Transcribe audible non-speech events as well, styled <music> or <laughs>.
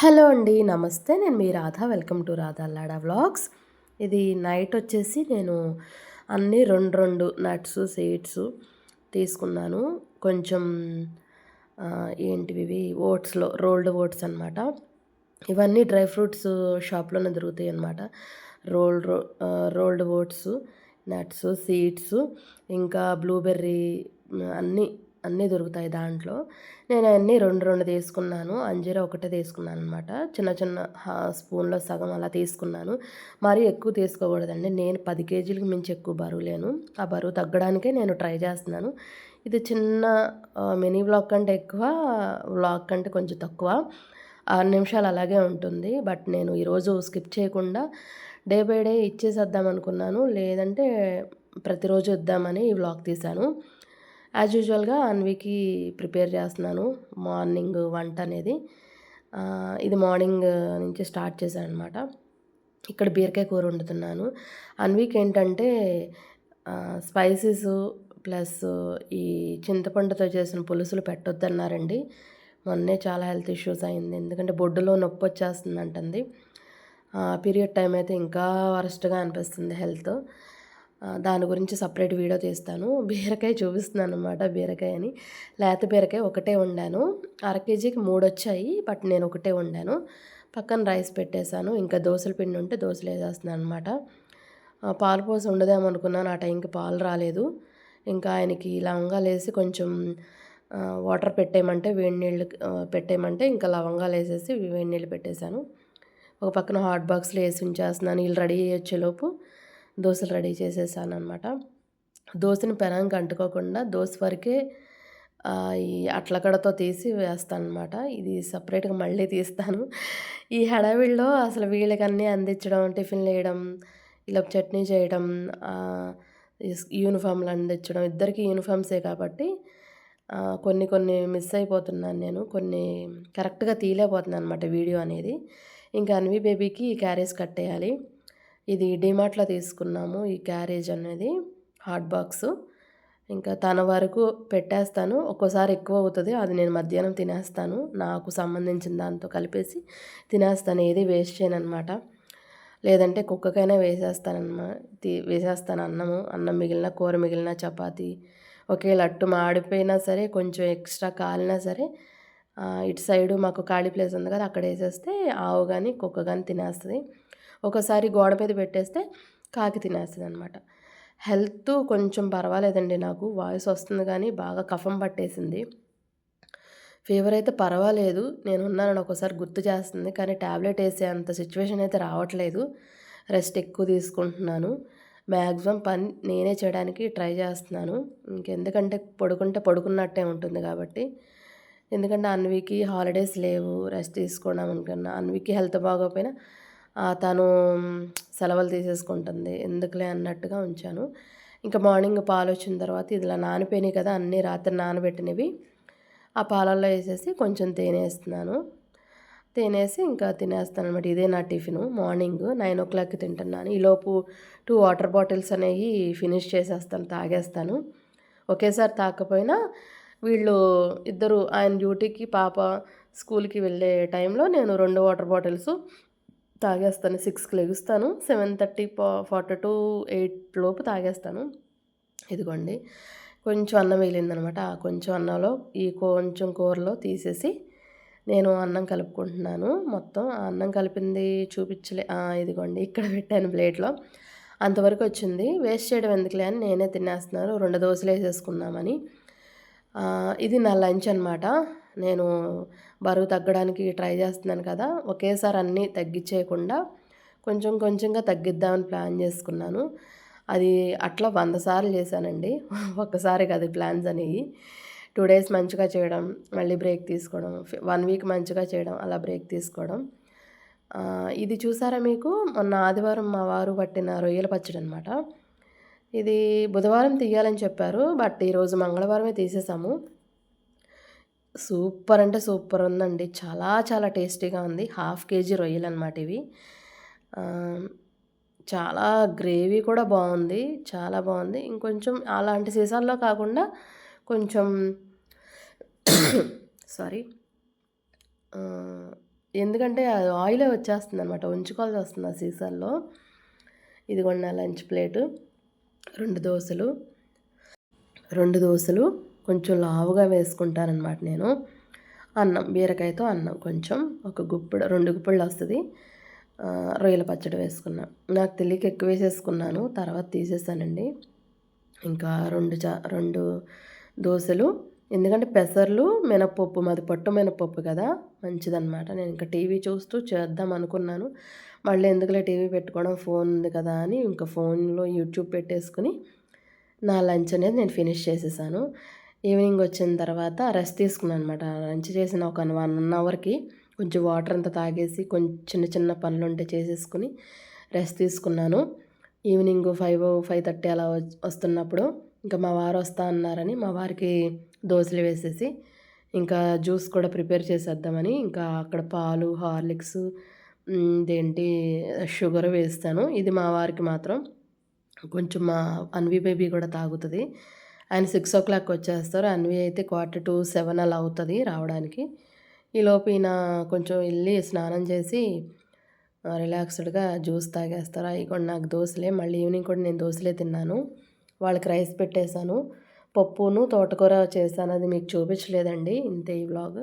Hello అండి నమస్తే. నేను మీ Radha. Welcome to Radha Lada vlogs. ఇది నైట్ వచ్చేసి నేను అన్నీ రెండు రెండు నట్స్ సీడ్స్ తీసుకున్నాను. కొంచెం ఏంటివి ఇవి? ఓట్స్లో రోల్డ్ ఓట్స్ అనమాట ఇవన్నీ డ్రై ఫ్రూట్స్ షాప్లోనే దొరుకుతాయి అనమాట rolled rolled oats nuts seeds ఇంకా బ్లూబెర్రీ అన్నీ అన్నీ దొరుకుతాయి దాంట్లో. నేను అన్నీ రెండు రెండు తీసుకున్నాను. అంజీరా ఒకటే తీసుకున్నాను అనమాట చిన్న చిన్న స్పూన్లో సగం అలా తీసుకున్నాను. మరీ ఎక్కువ తీసుకోకూడదండి. నేను పది కేజీలకు మించి ఎక్కువ బరువు లేను. ఆ బరువు తగ్గడానికే నేను ట్రై చేస్తున్నాను. ఇది చిన్న మినీ బ్లాగ్ కంటే ఎక్కువ వ్లాగ్ కంటే కొంచెం తక్కువ. ఆరు నిమిషాలు అలాగే ఉంటుంది. బట్ నేను ఈరోజు స్కిప్ చేయకుండా డే బై డే ఇచ్చేసేద్దాం అనుకున్నాను. లేదంటే ప్రతిరోజు ఇద్దామని ఈ వ్లాగ్ తీశాను. యాజ్ యూజువల్గా అన్వికి ప్రిపేర్ చేస్తున్నాను. మార్నింగ్ వంట అనేది. ఇది మార్నింగ్ నుంచి స్టార్ట్ చేశాను అనమాట ఇక్కడ బీరకాయ కూర వండుతున్నాను. అన్విక్ ఏంటంటే స్పైసెస్ ప్లస్ ఈ చింతపండుతో చేసిన పులుసులు పెట్టొద్దన్నారండి. మొన్నే చాలా హెల్త్ ఇష్యూస్ అయింది. ఎందుకంటే బొడ్డులో నొప్పి వచ్చేస్తుంది అంటుంది పీరియడ్ టైం అయితే ఇంకా వరస్ట్గా అనిపిస్తుంది హెల్త్. దాని గురించి సపరేట్ వీడియో తీస్తాను. బీరకాయ చూపిస్తున్నాను అనమాట బీరకాయ అని. లేత బీరకాయ ఒకటే వండాను. అర కేజీకి మూడు వచ్చాయి బట్ నేను ఒకటే వండాను. పక్కన రైస్ పెట్టేశాను. ఇంకా దోశల పిండి ఉంటే దోశలు వేసేస్తున్నాను అనమాట పాలు పోసి ఉండదేమనుకున్నాను. ఆ టైంకి పాలు రాలేదు. ఇంకా ఆయనకి లవంగాలు వేసి కొంచెం వాటర్ పెట్టేయమంటే వేడి నీళ్ళు పెట్టేయమంటే ఇంకా లవంగాలు వేసేసి వేడి నీళ్ళు పెట్టేశాను. ఒక పక్కన హాట్ బాక్స్లో వేసి ఉంచేస్తున్నాను. నీళ్ళు రెడీ వచ్చేలోపు దోశలు రెడీ చేసేసాను అనమాట దోశని పెనానికి అంటుకోకుండా దోశ వరకే ఈ అట్లకడతో తీసి వేస్తాను అనమాట ఇది సపరేట్గా మళ్ళీ తీస్తాను. ఈ హడావిడిలో అసలు వీళ్ళకన్నీ అందించడం టిఫిన్లు వేయడం ఇలా చట్నీ చేయడం యూనిఫామ్లు అందించడం ఇద్దరికి యూనిఫామ్సే కాబట్టి కొన్ని కొన్ని మిస్ అయిపోతున్నాను నేను. కొన్ని కరెక్ట్గా తీయలేకపోతున్నాను అనమాట వీడియో అనేది. ఇంకా అన్వి బేబీకి క్యారేజ్ కట్టేయాలి. ఇది డిమార్ట్లో తీసుకున్నాము ఈ క్యారేజ్ అనేది హాట్ బాక్స్. ఇంకా తన వరకు పెట్టేస్తాను. ఒక్కోసారి ఎక్కువ అవుతుంది అది నేను మధ్యాహ్నం తినేస్తాను. నాకు సంబంధించిన దాంతో కలిపేసి తినేస్తాను ఏది వేస్ట్ చేయను అనమాట లేదంటే కుక్కకైనా వేసేస్తానమ్మా వేసేస్తాను అన్నము అన్నం మిగిలిన కూర మిగిలిన చపాతి. ఒకే లట్టు మాడిపోయినా సరే కొంచెం ఎక్స్ట్రా కాలినా సరే ఇటు సైడు మాకు ఖాళీ ప్లేస్ ఉంది కదా అక్కడ వేసేస్తే ఆవు కానీ కుక్క కానీ తినేస్తుంది. ఒకసారి గోడ మీద పెట్టేస్తే కాకి తినేస్తుంది అనమాట హెల్త్ కొంచెం పర్వాలేదండి నాకు వాయిస్ వస్తుంది కానీ బాగా కఫం పట్టేసింది. ఫీవర్ అయితే పర్వాలేదు నేను ఉన్నానని ఒకసారి గుర్తు చేస్తుంది కానీ ట్యాబ్లెట్ వేసే అంత సిచ్యువేషన్ అయితే రావట్లేదు. రెస్ట్ ఎక్కువ తీసుకుంటున్నాను. మ్యాక్సిమం పని నేనే చేయడానికి ట్రై చేస్తున్నాను. ఇంకెందుకంటే పడుకుంటే పడుకున్నట్టే ఉంటుంది కాబట్టి. ఎందుకంటే అన్వికి హాలిడేస్ లేవు రెస్ట్ తీసుకోవడం అనుకున్నా అన్వికి హెల్త్ బాగోపోయినా తను సెలవులు తీసేసుకుంటుంది. ఎందుకులే అన్నట్టుగా ఉంచాను. ఇంకా మార్నింగ్ పాలు వచ్చిన తర్వాత ఇలా నానిపోయినాయి కదా అన్నీ రాత్రి నానబెట్టినవి. ఆ పాలల్లో వేసేసి కొంచెం తేనె వేస్తున్నాను. తేనె వేసి ఇంకా తినేస్తాను అనమాట ఇదే నా టిఫిన్ మార్నింగ్ నైన్ ఓ క్లాక్కి తింటున్నాను. ఈలోపు టూ వాటర్ బాటిల్స్ అనేవి ఫినిష్ చేసేస్తాను తాగేస్తాను. ఒకేసారి తాకపోయినా వీళ్ళు ఇద్దరు ఆయన డ్యూటీకి పాప స్కూల్కి వెళ్ళే టైంలో నేను రెండు వాటర్ బాటిల్స్ తాగేస్తాను. సిక్స్కి లెగుస్తాను. Seven thirty forty to eight లోపు తాగేస్తాను. ఇదిగోండి. కొంచెం అన్నం మిగిలిందనమాట ఆ కొంచెం అన్నంలో ఈ కొంచెం కూరలో తీసేసి నేను అన్నం కలుపుకుంటున్నాను. మొత్తం ఆ అన్నం కలిపింది చూపించలే. ఇదిగోండి. ఇక్కడ పెట్టాను ప్లేట్లో. అంతవరకు వచ్చింది. వేస్ట్ చేయడం ఎందుకులే అని నేనే తినేస్తున్నాను. రెండు దోశలు వేసేసుకుందామని. ఇది నా లంచ్ అనమాట నేను బరువు తగ్గడానికి ట్రై చేస్తున్నాను కదా ఒకేసారి అన్నీ తగ్గించేయకుండా కొంచెం కొంచెంగా తగ్గిద్దామని ప్లాన్ చేసుకున్నాను. అది అట్లా వంద సార్లు చేశానండి. <laughs> ఒక్కసారి కాదు ప్లాన్స్ అనేవి. టూ డేస్ మంచిగా చేయడం మళ్ళీ బ్రేక్ తీసుకోవడం వన్ వీక్ మంచిగా చేయడం అలా బ్రేక్ తీసుకోవడం. ఇది చూసారా మీకు? మొన్న ఆదివారం మా వారు పట్టిన రొయ్యల పచ్చడి అనమాట ఇది బుధవారం తీయాలని చెప్పారు బట్ ఈరోజు మంగళవారమే తీసేసాము. సూపర్ అంటే సూపర్ ఉందండి. చాలా చాలా టేస్టీగా ఉంది. హాఫ్ కేజీ రొయ్యలు అనమాట ఇవి చాలా గ్రేవీ కూడా బాగుంది. చాలా బాగుంది. ఇంకొంచెం అలాంటి సీసాల్లో కాకుండా కొంచెం సారీ. ఎందుకంటే అది ఆయిలే వచ్చేస్తుంది అనమాట ఉంచుకోవాల్సి వస్తుంది ఆ సీసాల్లో ఇదిగోండి నా లంచ్ ప్లేటు. రెండు దోశలు. రెండు దోశలు. కొంచెం లావుగా వేసుకుంటానమాట నేను. అన్నం బీరకాయతో అన్నం కొంచెం ఒక గుప్పుడు రెండు గుప్పుళ్ళు వస్తుంది. రొయ్యల పచ్చడి వేసుకున్నా. నాకు తెలియక ఎక్కువ వేసేసుకున్నాను తర్వాత తీసేసానండి. ఇంకా రెండు చా రెండు దోశలు ఎందుకంటే పెసర్లు మినపప్పు మాది పట్టు మినపప్పు కదా మంచిదన్నమాట. నేను ఇంకా టీవీ చూస్తూ చేద్దాం అనుకున్నాను. మళ్ళీ ఎందుకులే టీవీ పెట్టుకోవడం ఫోన్ ఉంది కదా అని ఇంకా ఫోన్లో యూట్యూబ్ పెట్టేసుకుని నా లంచ్ అనేది నేను ఫినిష్ చేసేసాను. ఈవినింగ్ వచ్చిన తర్వాత రెస్ట్ తీసుకున్నాను అనమాట లంచ్ చేసిన ఒక వన్ అవర్కి కొంచెం వాటర్ అంతా తాగేసి కొంచెం చిన్న చిన్న పనులు ఉంటే చేసేసుకుని రెస్ట్ తీసుకున్నాను. ఈవినింగ్ ఫైవ్ ఫైవ్ థర్టీ అలా వస్తున్నప్పుడు ఇంకా మా వారు వస్తా అన్నారని మా వారికి దోశలు వేసేసి ఇంకా జ్యూస్ కూడా ప్రిపేర్ చేసేద్దామని ఇంకా అక్కడ పాలు హార్లిక్స్ ఇదేంటి షుగర్ వేస్తాను. ఇది మా వారికి మాత్రం కొంచెం మా అన్వి బేబీ కూడా తాగుతుంది. ఆయన సిక్స్ ఓ క్లాక్ వచ్చేస్తారు. అన్వి అయితే క్వార్టర్ టు సెవెన్ అలా అవుతుంది రావడానికి. ఈలోపు ఈయన కొంచెం వెళ్ళి స్నానం చేసి రిలాక్స్డ్గా జ్యూస్ తాగేస్తారు. అవి కూడా నాకు దోశలే మళ్ళీ ఈవినింగ్ కూడా నేను దోశలే తిన్నాను. వాళ్ళకి రైస్ పెట్టేశాను. పప్పును తోటకూర చేశాను. అది మీకు చూపించలేదండి ఇంతే ఈ వ్లాగ్.